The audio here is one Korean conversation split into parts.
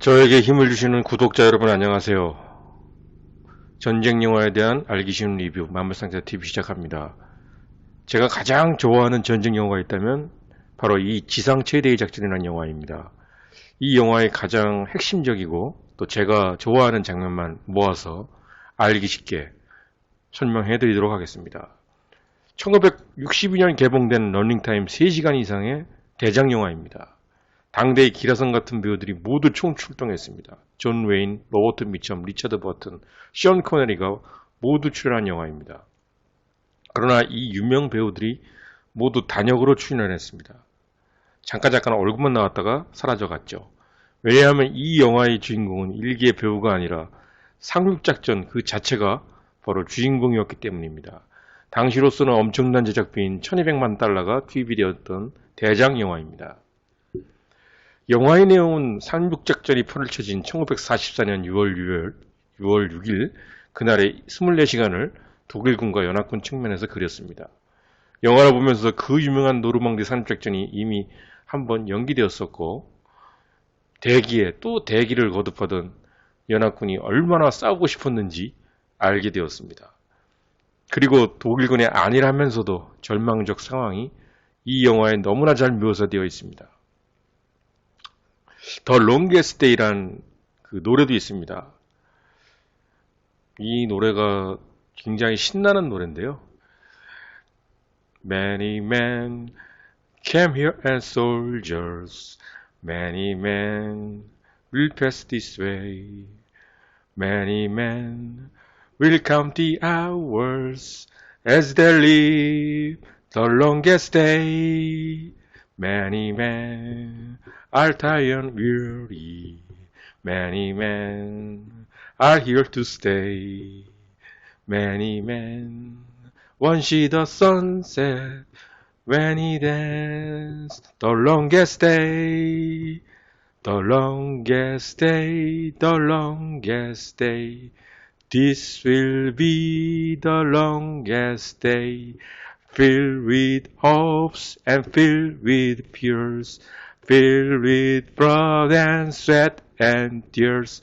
저에게 힘을 주시는 구독자 여러분 안녕하세요. 전쟁 영화에 대한 알기 쉬운 리뷰 만물상자 TV 시작합니다. 제가 가장 좋아하는 전쟁 영화가 있다면 바로 이 지상 최대의 작전이라는 영화입니다. 이 영화의 가장 핵심적이고 또 제가 좋아하는 장면만 모아서 알기 쉽게 설명해 드리도록 하겠습니다. 1962년 개봉된 런닝타임 3시간 이상의 대장 영화입니다. 당대의 기라성 같은 배우들이 모두 총 출동했습니다. 존 웨인, 로버트 미첨, 리처드 버튼, 시언 코네리가 모두 출연한 영화입니다. 그러나 이 유명 배우들이 모두 단역으로 출연을 했습니다. 잠깐 잠깐 얼굴만 나왔다가 사라져갔죠. 왜냐하면 이 영화의 주인공은 일기의 배우가 아니라 상륙작전 그 자체가 바로 주인공이었기 때문입니다. 당시로서는 엄청난 제작비인 1200만 달러가 투입이 되었던 대장 영화입니다. 영화의 내용은 상륙작전이 펼쳐진 1944년 6월 6일, 6월 6일 그날의 24시간을 독일군과 연합군 측면에서 그렸습니다. 영화를 보면서 그 유명한 노르망디 상륙작전이 이미 한번 연기되었었고 대기에 또 대기를 거듭하던 연합군이 얼마나 싸우고 싶었는지 알게 되었습니다. 그리고 독일군의 안일하면서도 절망적 상황이 이 영화에 너무나 잘 묘사되어 있습니다. 더 롱게스트 데이란 그 노래도 있습니다. 이 노래가 굉장히 신나는 노래인데요. Many men came here as soldiers. Many men will pass this way. Many men will count the hours as they live the longest day. Many men are tired and weary. Many men are here to stay. Many men won't see the sunset when he dance the longest day. The longest day, the longest day. This will be the longest day. Filled with hopes and filled with fears. Filled with blood and sweat and tears.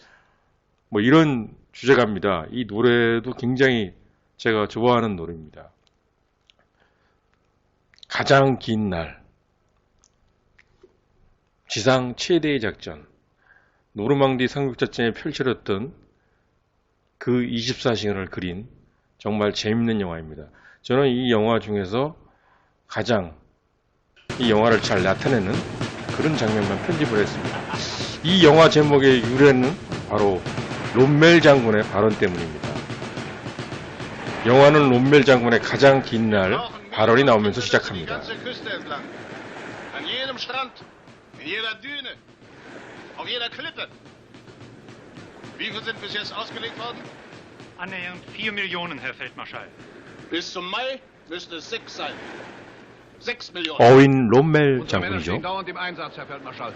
뭐 이런 주제가입니다. 이 노래도 굉장히 제가 좋아하는 노래입니다. 가장 긴 날. 지상 최대의 작전. 노르망디 상륙작전에 펼쳐졌던 그 24시간을 그린 정말 재밌는 영화입니다. 저는 이 영화 중에서 가장 이 영화를 잘 나타내는 그런 장면만 편집을 했습니다. 이 영화 제목의 유래는 바로 롬멜 장군의 발언 때문입니다. 영화는 롬멜 장군의 가장 긴 날 발언이 나오면서 시작합니다. An jedem Strand, in jeder Düne, auf jeder Klippe. Wie viel sind bis jetzt ausgelegt worden? Annähernd 4 Millionen, Herr Feldmarschall. Bis zum Mai müsste es sechs sein. Sechs Millionen. 어윈 롬멜 Unsere Männer 장군이죠. stehen dauernd im Einsatz, Herr Feldmarschall.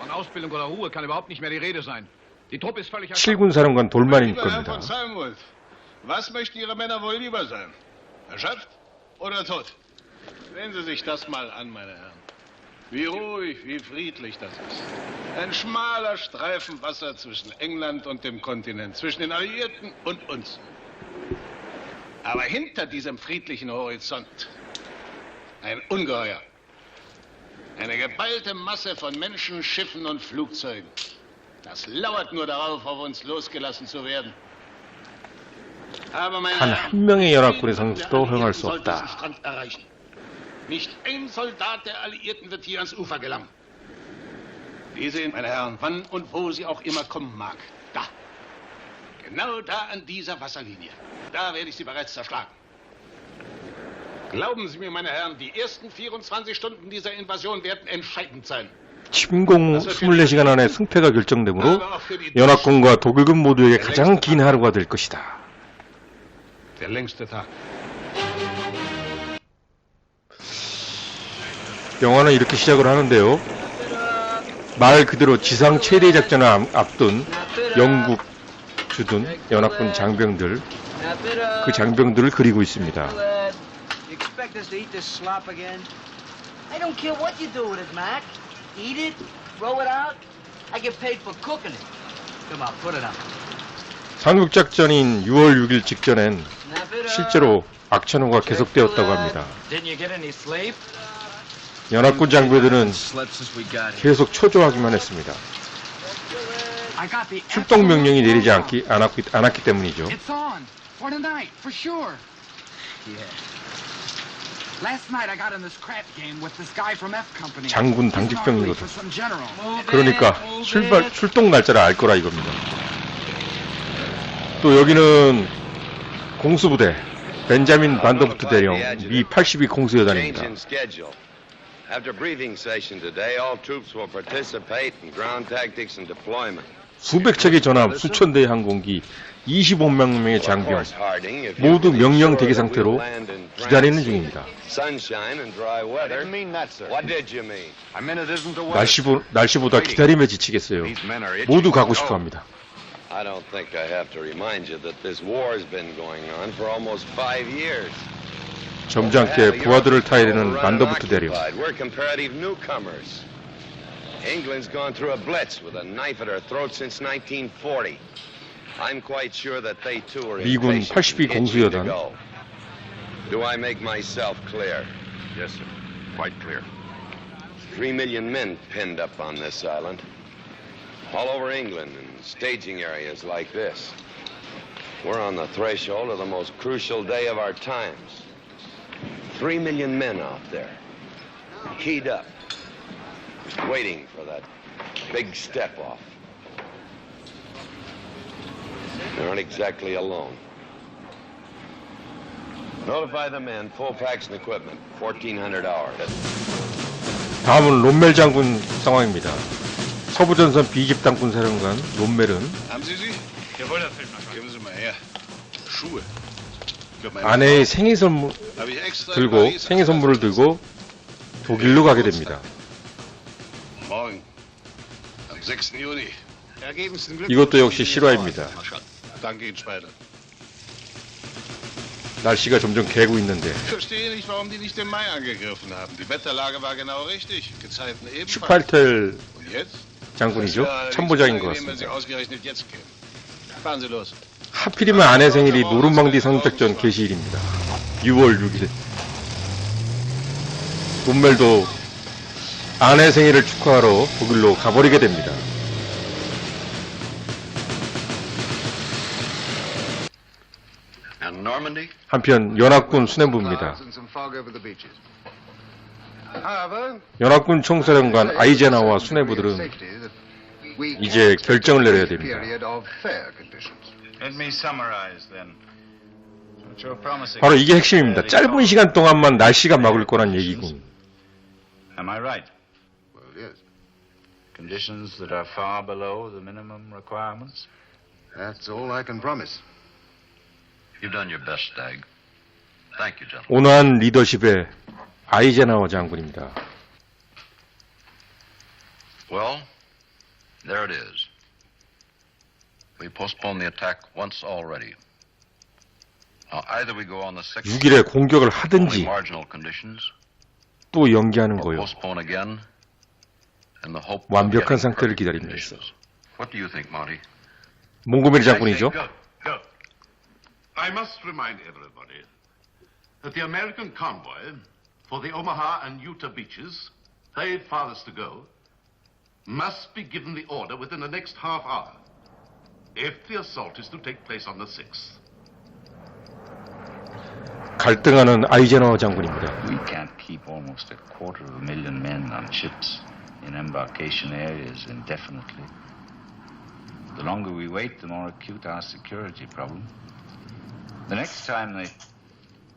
Von Ausbildung oder Ruhe kann überhaupt nicht mehr die Rede sein. Die Truppe ist völlig erschöpft. 7군 사령관 돌만일 Lieber Herr 겁니다. von Salmwood, was möchten Ihre Männer wohl lieber sein? Erschöpft oder tot? Sehen Sie sich das mal an, meine Herren. Wie ruhig, wie friedlich das ist. Ein schmaler Streifen Wasser zwischen England und dem Kontinent, zwischen den Alliierten und uns. Aber hinter diesem friedlichen Horizont ein Ungeheuer. Eine geballte Masse von Menschen, Schiffen und Flugzeugen. Das lauert nur darauf, auf uns losgelassen zu werden. Aber meine 단 Herren, 한 명의 연합군의 keiner 상륙도 der 허용할 수 Alliierten soll diesen 없다. Strand erreichen. Nicht ein Soldat der Alliierten wird hier ans Ufer gelangen. Die sehen, meine Herren, wann und wo sie auch immer kommen mag. Da. Genau da an dieser Wasserlinie. Da werde ich sie bereits zerschlagen. Glauben Sie mir, meine Herren, die ersten 24 Stunden dieser Invasion werden entscheidend sein. 침공 24시간 안에 승패가 결정되므로 연합군과 독일군 모두에게 가장 긴 하루가 될 것이다. 영화는 이렇게 시작을 하는데요. 말 그대로 지상 최대 작전을 앞- 앞둔 영국 주둔 연합군 장병들 그 장병들을 그리고 있습니다. 상륙작전인 6월 6일 직전엔. 실제로 악천후가 계속되었다고 합니다. 연합군 here. 계속 초조하기만 했습니다. 출동 명령이 내리지. 않기, 않았기, 않았기 때문이죠. For tonight, for sure. Yeah. Last night I got in this crap game with this guy from F Company. 장군 당직병이거든. for some general. 그러니까 출발, 출동 날짜를 알 거라 이겁니다. 또 여기는 공수부대 벤자민 반더부트 대령 미 82 공수여단입니다. After briefing session today, all troops will participate in ground tactics and deployment. 수백 척의 전함, 수천 대의 항공기, 25만 명의 장병 모두 명령 대기 상태로 기다리는 중입니다. 날씨보, 날씨보다 기다림에 지치겠어요. 모두 가고 Oh, 싶어 합니다. I don't think I have to remind you that this war's been going on for almost five years. 점잖게 부하들을 타야 되는 and 대령. occupied. We're comparative newcomers. England's gone through a blitz with a knife at her throat since 1940. I'm quite sure that they too are 미군 impatient 82 and itching to 공수여단. go. Do I make myself clear? Yes, sir. Quite clear. Three million men pinned up on this island. All over England and staging areas like this. We're on the threshold of the most crucial day of our times. Three million men out there, keyed up, just waiting for that big step off. They aren't exactly alone. Notify the men, full packs and equipment, 1400 hours. 다음은 롬멜 장군 상황입니다. 서부전선 B집단군 사령관 롬멜은 아내의 생일 선물 들고 생일 선물을 들고 독일로 가게 됩니다. 이것도 역시 실화입니다. 날씨가 점점 개고 있는데 Ich verstehe nicht, warum die nicht im Mai angegriffen haben. Die Wetterlage war genau richtig. Gezeiten ebenfalls. 슈팔텔 Und jetzt? 장군이죠. Es wäre 참모장인 것 같습니다. 하필이면 아내 생일이 노르망디 상륙작전 개시일입니다. 6월 6일. 롬멜도 아내 생일을 축하하러 독일로 가버리게 됩니다. 한편 연합군 수뇌부입니다. 연합군 총사령관 아이제나와 수뇌부들은 이제 결정을 내려야 됩니다. 바로 이게 핵심입니다. 짧은 시간 동안만 날씨가 막을 거란 얘기군. Conditions that are far below the minimum requirements? That's all I can promise. You've done your best, Stagg. Thank you, gentlemen. 온화한 리더십의 아이제나와 장군입니다. Well, there it is. We postponed the attack once already. Now, either we go on the 6th 6일에 공격을 하든지 marginal conditions, 또 연기하는 or 거요. postpone again in the hope of 완벽한 상태를 Monty? 몽고메리 장군이죠. I must remind everybody that the American convoy for the Omaha and Utah beaches, they farthest to go, must be given the order within the next half hour if the assault is to take place on the 6th. 갈등하는 아이제나와 장군입니다. We can't keep almost a quarter of a million men on ships in embarkation areas indefinitely. The longer we wait, the more acute our security problem. The next time the,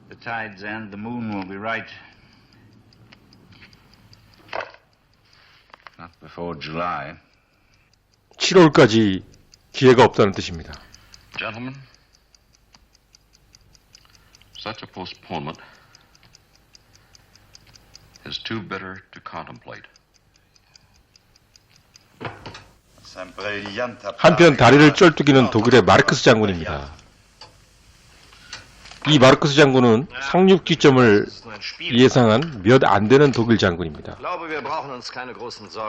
the tides end, the moon will be right. Not before July. 7월까지 기회가 없다는 뜻입니다. Gentlemen, such a postponement is too bitter to contemplate. 한편 다리를 쩔뚝이는 독일의 마르크스 장군입니다. 이 마르크스 장군은 상륙지점을 예상한 몇 안 되는 독일 장군입니다.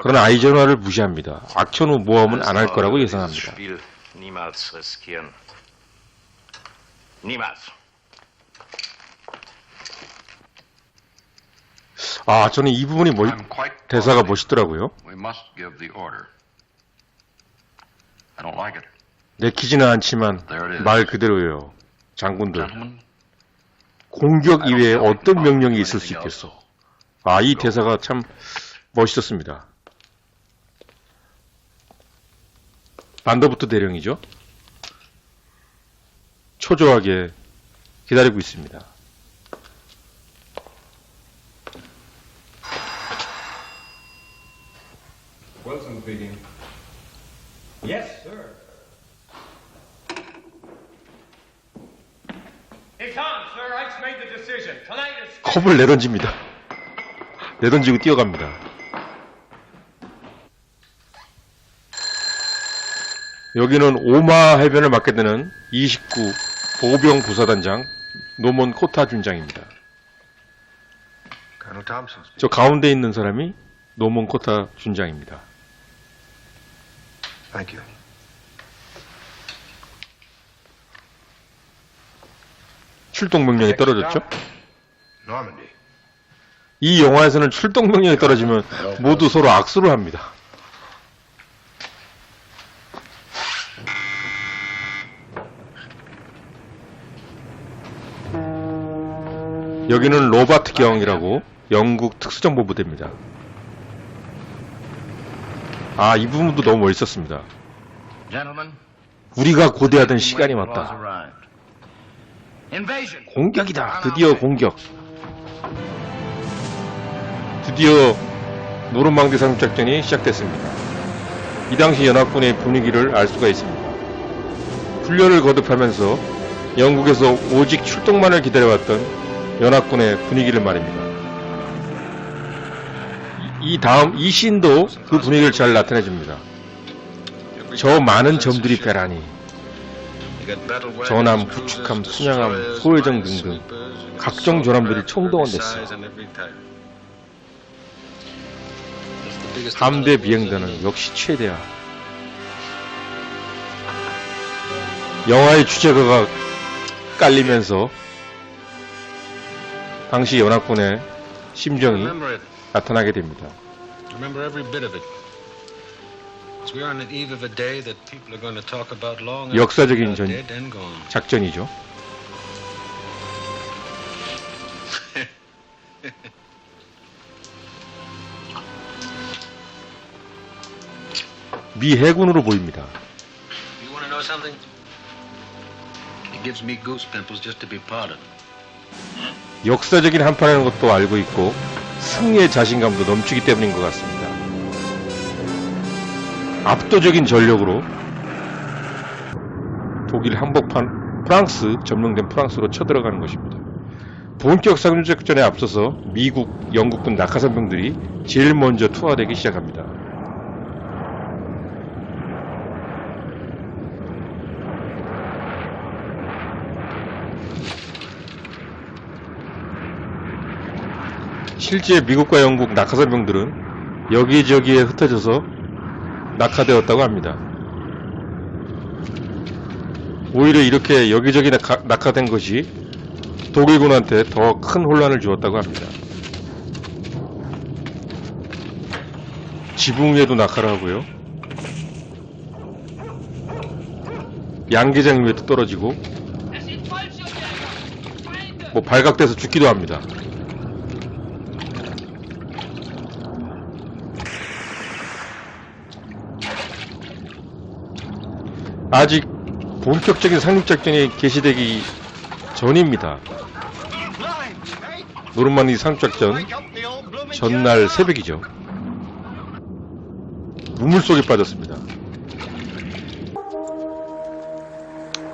그러나 아이젠화를 무시합니다. 악천 후 모험은 안 할 거라고 예상합니다. 아, 저는 이 부분이 quite 대사가 멋있더라고요. We must give the order. I don't like it. 내키지는 않지만. 말 그대로예요. 장군들. 공격 이외에 어떤 명령이 있을 수 있겠어. 아, 이 대사가 참 멋있었습니다. 반더부트 대령이죠. 초조하게 기다리고 있습니다. Wilson speaking. Yes, sir. Hey, Tom, sir, I just made the decision. Tonight is. 컵을 내던집니다. 내던지고 뛰어갑니다. 여기는 오마 해변을 맡게 되는 29 보병 부사단장 노먼 코타 준장입니다. 저 가운데 있는 사람이 노먼 코타 준장입니다. Thank you. 출동 명령이 떨어졌죠? 이 영화에서는 출동 명령이 떨어지면 모두 서로 악수를 합니다. 여기는 로바트 경이라고 영국 특수정보부대입니다. 아, 이 부분도 너무 멋있었습니다. 우리가 고대하던 시간이 왔다. 공격이다. 드디어 공격. 드디어 노르망디 상륙작전이 시작됐습니다. 이 당시 연합군의 분위기를 알 수가 있습니다. 훈련을 거듭하면서 영국에서 오직 출동만을 기다려왔던 연합군의 분위기를 말입니다. 이- 이 다음 이 씬도 그 분위기를 잘 나타내줍니다. 저 많은 점들이 베라니 전함, 구축함, 순양함, 소회정 등등 각종 조람들이 총동원됐어. 함대 비행단은 역시 최대야. 영화의 주제가가 깔리면서 당시 연합군의 심정이. 나타나게 됩니다. Remember every bit of it. 'Cause we are on the eve of a day that people are going to talk about long after 역사적인 전-. 작전이죠. 미 해군으로 보입니다. You want to know something? It gives me goose pimples just to be part of. it. 역사적인 한판이라는 것도 알고 있고 승리의 자신감도 넘치기 때문인 것 같습니다. 압도적인 전력으로 독일 한복판 프랑스 점령된 프랑스로 쳐들어가는 것입니다. 본격 상륙작전에 앞서서 미국, 영국군 낙하산병들이 제일 먼저 투하되기 시작합니다. 실제 미국과 영국 낙하산병들은 여기저기에 흩어져서 낙하되었다고 합니다. 오히려 이렇게 여기저기 낙하, 낙하 된 것이 독일군한테 더 큰 혼란을 주었다고 합니다. 지붕 위에도 낙하를 하고요. 양계장 위에도 떨어지고 뭐 발각돼서 죽기도 합니다. 아직 본격적인 상륙작전이 개시되기 전입니다. 노르만디 상륙작전 전날 새벽이죠. 우물 속에 빠졌습니다.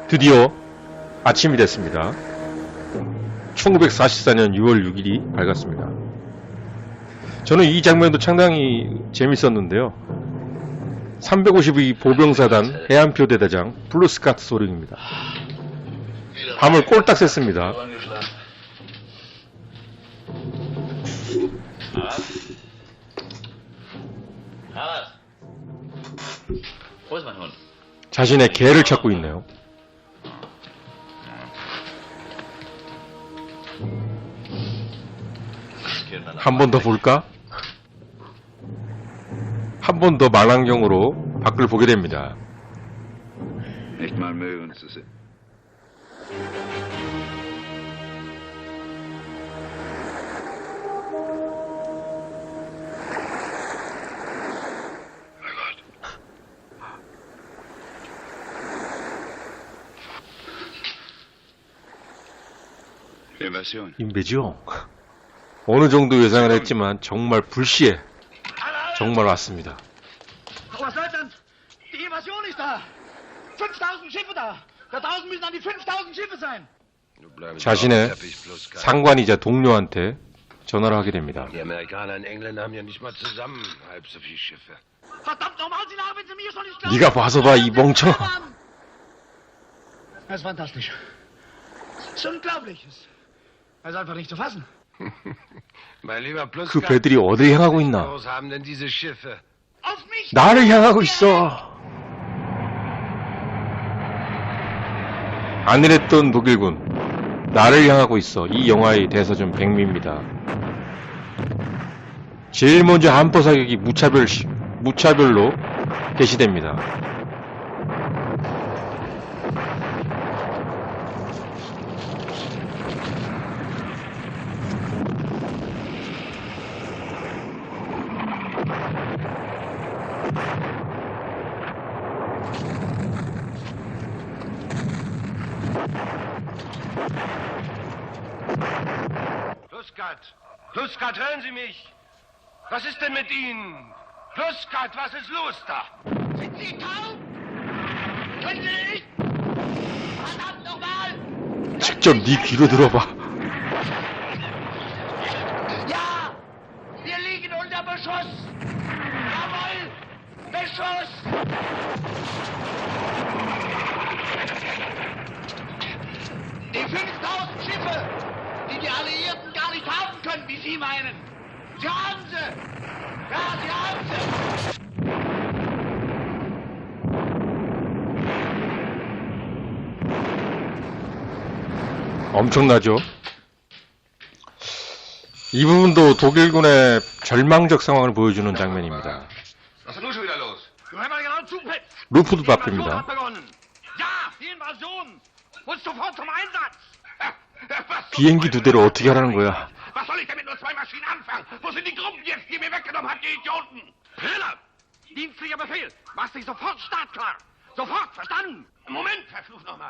드디어 아침이 됐습니다. 1944년 6월 6일이 밝았습니다. 저는 이 장면도 상당히 재밌었는데요. 352 보병사단 해안표 대대장 블루스카트 소령입니다. 함을 꼴딱 Hund? 자신의 개를 찾고 있네요. 한 번 더 볼까? 한 번 더 망원경으로 밖을 보게 됩니다. 인베죠? 어느 정도 예상을 했지만 정말 불시에 정말 왔습니다. Oberstleutnant, die Invasion ist da. 5000 Schiffe da. Da draußen müssen an die 5000 Schiffe sein. 자신의 상관이자 동료한테 전화를 하게 됩니다. Die Amerikaner und Engländer haben ja nicht mal zusammen halb so viele Schiffe. Verdammt nochmal, Sie nach, wenn Sie mir schon nicht glauben. 네가 봐서 봐, 이 멍청아. Das ist fantastisch. Das ist unglaublich. Das ist einfach nicht zu fassen. 그 배들이 어딜 향하고 있나? 나를 향하고 있어. 안일했던 독일군. 나를 향하고 있어. 이 영화의 대사전 백미입니다. 제일 먼저 한포 사격이 무차별, 시- 무차별로 개시됩니다. was ist los da? Sind Sie taub? Können Sie nicht? Verdammt nochmal! 직접 네 귀로 들어봐. Ja! Wir liegen unter Beschuss! Jawohl! Beschuss! Die 5000 Schiffe, die die Alliierten gar nicht haben können, wie Sie meinen. Sie haben sie! 엄청나죠? 이 부분도 독일군의 절망적 상황을 보여주는 장면입니다. Einsatz! Was, 비행기 두 대를 어떻게 하라는 거야?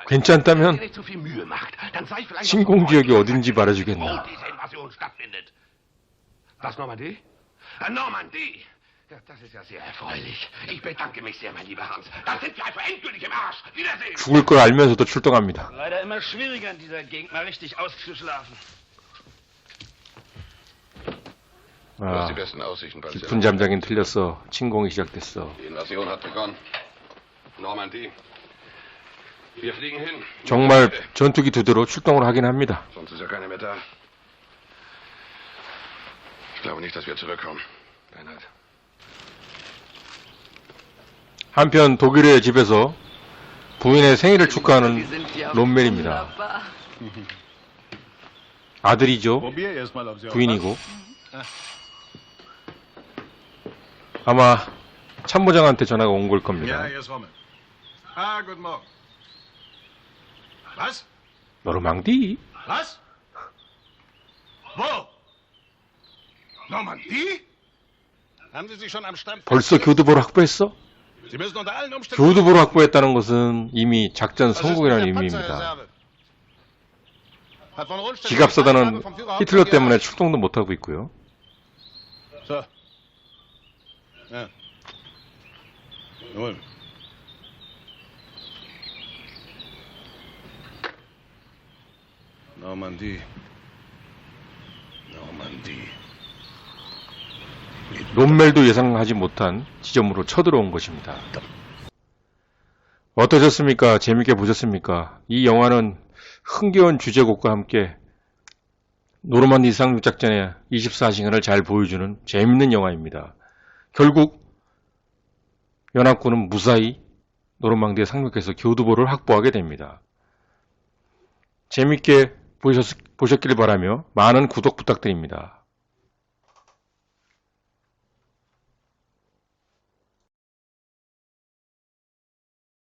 괜찮다면 Wenn ihr nicht zu viel Mühe macht, dann sei vielleicht 신공지역이 어딘지 말해주겠나. diese Invasion stattfindet. Was, Normandie? Äh, Normandie? Ja, das ist ja sehr erfreulich. Ich bedanke mich sehr, mein lieber Hans. Dann sind wir also endgültig im Arsch. Wiedersehen. 죽을 걸 알면서도 출동합니다. Leider immer schwieriger in dieser Gegend mal richtig auszuschlafen. Du hast 아, die besten Aussichten, 깊은 잠자긴 틀렸어. 침공이 시작됐어. 정말 전투기 두 대로 출동을 하긴 합니다. 한편 독일의 집에서 부인의 생일을 축하하는 롬멜입니다. 아들이죠. 부인이고. 아마 참모장한테 전화가 온 걸 겁니다. Ah, guten Morgen. Was? 노르망디? Was? Wo? Normandie? Haben Sie sich schon am Stamm... 벌써 교두보를 확보했어? Sie müssen unter allen Umständen... 교두보를 확보했다는 것은 이미 작전 성공이라는 의미입니다. 기갑사단은 히틀러 때문에. 출동도 못하고 있고요. So. Ja. Jawohl. Normandie. Normandie. 롬멜도 예상하지 못한 지점으로 쳐들어온 것입니다. 어떠셨습니까? 재밌게 보셨습니까? 이 영화는 흥겨운 주제곡과 함께 노르만디 상륙작전의 24시간을 잘 보여주는 재밌는 영화입니다. 결국 연합군은 무사히 노르망디에 상륙해서 교두보를 확보하게 됩니다. 재밌게 보셨, 보셨기를 바라며 많은 구독 부탁드립니다.